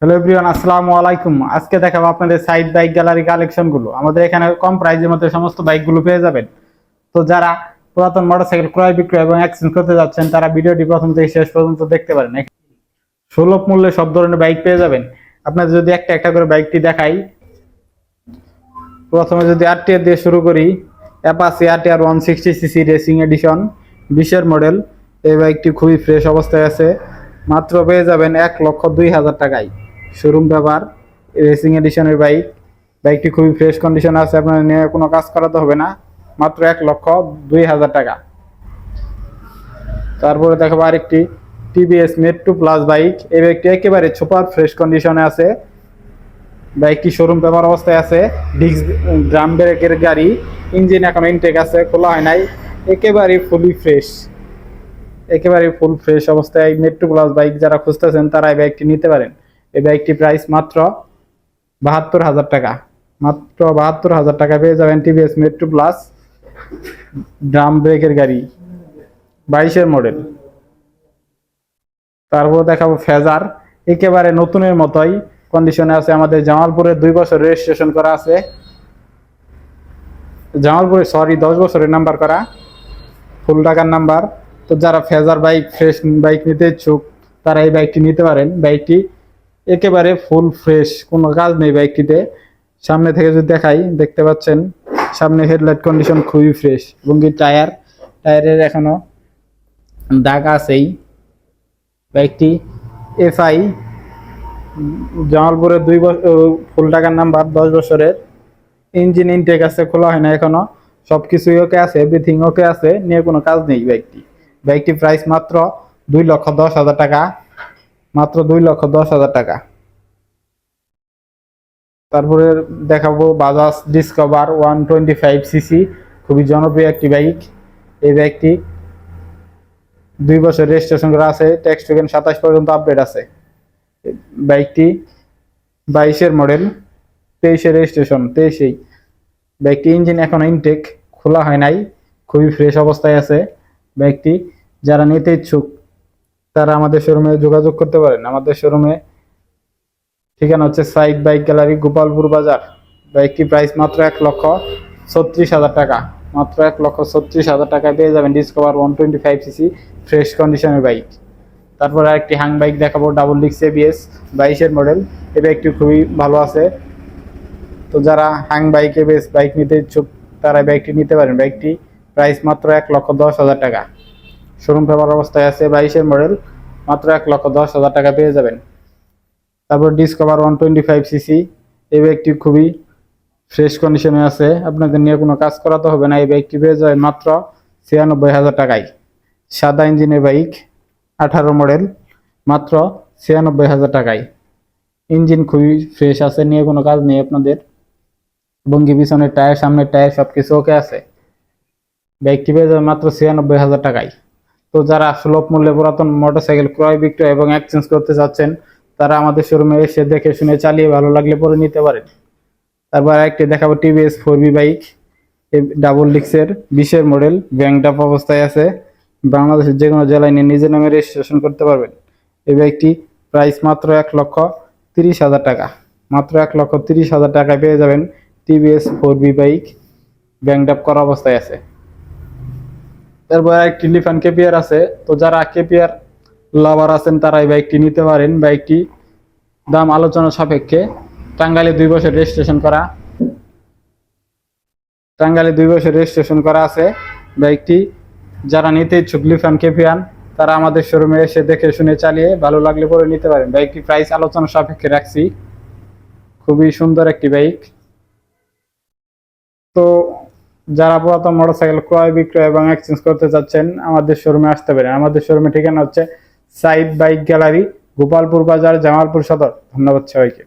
Hello everyone, আসসালামু আলাইকুম। আজকে দেখাবো আপনাদের সাইড বাইক গ্যালারি কালেকশনগুলো। আমাদের এখানে কম প্রাইজের মধ্যে সমস্ত বাইকগুলো পেয়ে যাবেন। তো যারা পুরাতন মোটরসাইকেল ক্রয় বিক্রয় এবং এক্সচেঞ্জ করতে যাচ্ছেন, তারা ভিডিওটি প্রথম থেকে শেষ পর্যন্ত দেখতে পারেন। সুলভ মূল্যে সব ধরনের বাইক পেয়ে যাবেন। আপনাদের যদি একটা একটা করে বাইকটি দেখাই। প্রথমে যদি আরটিআর দিয়ে শুরু করি Apache RTR one sixty CC racing edition বিশের মডেল এই বাইকটি খুবই ফ্রেশ অবস্থায় আছে। মাত্র পেয়ে যাবেন এক লক্ষ দুই হাজার টাকায়। শোরুম ব্যবহার রেসিং এডিশনের বাইক বাইকটি খুবই ফ্রেশ কন্ডিশন আছে, আপনার নিয়ে কোনো কাজ করাতে হবে না, মাত্র এক লক্ষ দুই হাজার টাকা। তারপরে দেখাবো আরেকটি টিভিএস মেট্রো প্লাস বাইক এই বাইকটি একেবারে সুপার ফ্রেশ কন্ডিশনে আছে। বাইকটি শোরুম ব্যবহার অবস্থায় আছে ডিস্ক ড্রাম ব্রেকের গাড়ি ইঞ্জিন এখন ইনটেক আছে, খোলা হয় নাই, একেবারে ফুলি ফ্রেশ একেবারে ফুল ফ্রেশ অবস্থায় মেট্রো প্লাস বাইক যারা খুঁজতেছেন, তারা এই বাইকটি নিতে পারেন। এই বাইকটি প্রাইস মাত্র বাহাত্তর হাজার টাকা। মাত্র বাহাত্তর হাজার টাকা পেয়ে যাবেন টিভিএস মেট্রো প্লাস ড্রাম ব্রেকের গাড়ি, বাইশের মডেল তারপর দেখাবো ফেজার একেবারে নতুনের মতোই। কন্ডিশনে আছে আমাদের জামালপুরে দুই বছর রেজিস্ট্রেশন করা আছে। জামালপুরে সরি দশ বছরের নাম্বার করা। ফুল টাকার নাম্বার তো যারা ফেজার বাইক ফ্রেশ বাইক নিতে ইচ্ছুক, তারা এই বাইকটি নিতে পারেন। বাইকটি একেবারে ফুল ফ্রেশ কোনো কাজ নেই বাইকটিতে। সামনে থেকে যদি দেখাই, দেখতে পাচ্ছেন, সামনে হেডলাইট কন্ডিশন খুবই ফ্রেশ এবং কি টায়ার টায়ারের এখনও দাগ আছেই। বাইকটি এফআই জামালপুরের দুই বছর ফুল টাকার নাম্বার, দশ বছরের। ইঞ্জিন ইনটেক আছে, খোলা হয় না এখনও। সব কিছুই ওকে আছে এভরিথিং ওকে আছে, নিয়ে কোনো কাজ নেই বাইকটি। বাইকটি প্রাইস মাত্র দুই লক্ষ দশ হাজার টাকা। মাত্র দুই লক্ষ দশ হাজার টাকা। তারপরে দেখাবো Bajaj Discover one twenty five CC খুবই জনপ্রিয় একটি বাইক এই বাইকটি দুই বছর রেজিস্ট্রেশন করা আছে ট্যাক্স টোকেন সাতাশ পর্যন্ত আপডেট আছে। বাইকটি বাইশের মডেল তেইশে রেজিস্ট্রেশন তেইশেই। বাইকটি ইঞ্জিন এখন ইনটেক খোলা হয় নাই, খুবই ফ্রেশ অবস্থায় আছে। বাইকটি যারা নিতে ইচ্ছুক তারা আমাদের শোরুমে যোগাযোগ করতে পারেন। আমাদের শোরুমে ঠিকানা হচ্ছে সাইড বাইক গ্যালারি গোপালপুর বাজার। বাইকটি প্রাইস মাত্র এক লক্ষ ছত্রিশ হাজার টাকা। মাত্র এক লক্ষ ছত্রিশ হাজার টাকায় পেয়ে যাবেন Discover one twenty five CC fresh কন্ডিশনের বাইক তারপর আরেকটি হাং বাইক দেখাবো ডাবল ডিক্স এবিএস বাইশের মডেল এই বাইকটি খুবই ভালো আছে। তো যারা হ্যাং বাইক এবিএস বাইক নিতে ইচ্ছুক, তারা বাইকটি নিতে পারেন। বাইকটি প্রাইস মাত্র এক লক্ষ দশ হাজার টাকা। শোরুম পেপার অবস্থায় আছে বাইশের মডেল, মাত্র এক লক্ষ দশ হাজার টাকা পেয়ে যাবেন। তারপর Discover one twenty five CC এই বাইকটি খুবই ফ্রেশ কন্ডিশনে আছে। আপনাদের নিয়ে কোনো কাজ করাতে হবে না, এই বাইকটি পেয়ে যাবে মাত্র ছিয়ানব্বই হাজার টাকায়। সাদা ইঞ্জিনের বাইক, আঠারো মডেল, মাত্র ছিয়ানব্বই হাজার টাকায়। ইঞ্জিন খুবই ফ্রেশ আছে, নিয়ে কোনো কাজ নেই আপনাদের। বঙ্গি পিছনের টায়ার, সামনের টায়ার সব কিছু ওকে আছে। বাইকটি পেয়ে যাবে মাত্র ছিয়ানব্বই হাজার টাকায়। তো যারা সুলভ মূল্যে পুরাতন মোটরসাইকেল ক্রয় বিক্রয় এবং এক্সচেঞ্জ করতে চাচ্ছেন, তারা আমাদের শোরুমে এসে দেখে শুনে চালিয়ে ভালো লাগলে পরে নিতে পারেন। তারপর একটি দেখাবো TVS four B bike double ডিক্সের বিশের মডেল ব্যাংকডাপ অবস্থায় আছে। বাংলাদেশের যে কোনো জেলায় নিয়ে নিজের নামে রেজিস্ট্রেশন করতে পারবেন। এই বাইকটি প্রাইস মাত্র এক লক্ষ তিরিশ হাজার টাকা। মাত্র এক লক্ষ তিরিশ হাজার টাকায় পেয়ে যাবেন টিভিএস ফোর বি বাইক ব্যাংকডাপ করা অবস্থায় আছে। তারপর একটি লিফান কেপিয়ার আছে। তো যারা কেপিয়ার লাভার আছেন তারা এই বাইকটি নিতে পারেন। বাইকটি দাম আলোচনা সাপেক্ষে। টাঙ্গাইলে দুই বছর রেজিস্ট্রেশন করা। টাঙ্গাইলে দুই বছর রেজিস্ট্রেশন করা আছে। বাইকটি যারা নিতে ইচ্ছুক লিফান কেপিয়ান তারা আমাদের শোরুমে এসে দেখে শুনে চালিয়ে ভালো লাগলে পরে নিতে পারেন। বাইকটি প্রাইস আলোচনা সাপেক্ষে রাখছি। খুবই সুন্দর একটি বাইক তো যারা পুরাতন মোটরসাইকেল ক্রয় বিক্রয় এবং এক্সচেঞ্জ করতে চাচ্ছেন, আমাদের শোরুমে আসতে পারেন। আমাদের শোরুমে ঠিকানা হচ্ছে সাইড বাইক গ্যালারি গোপালপুর বাজার, জামালপুর সদর। ধন্যবাদ সবাইকে।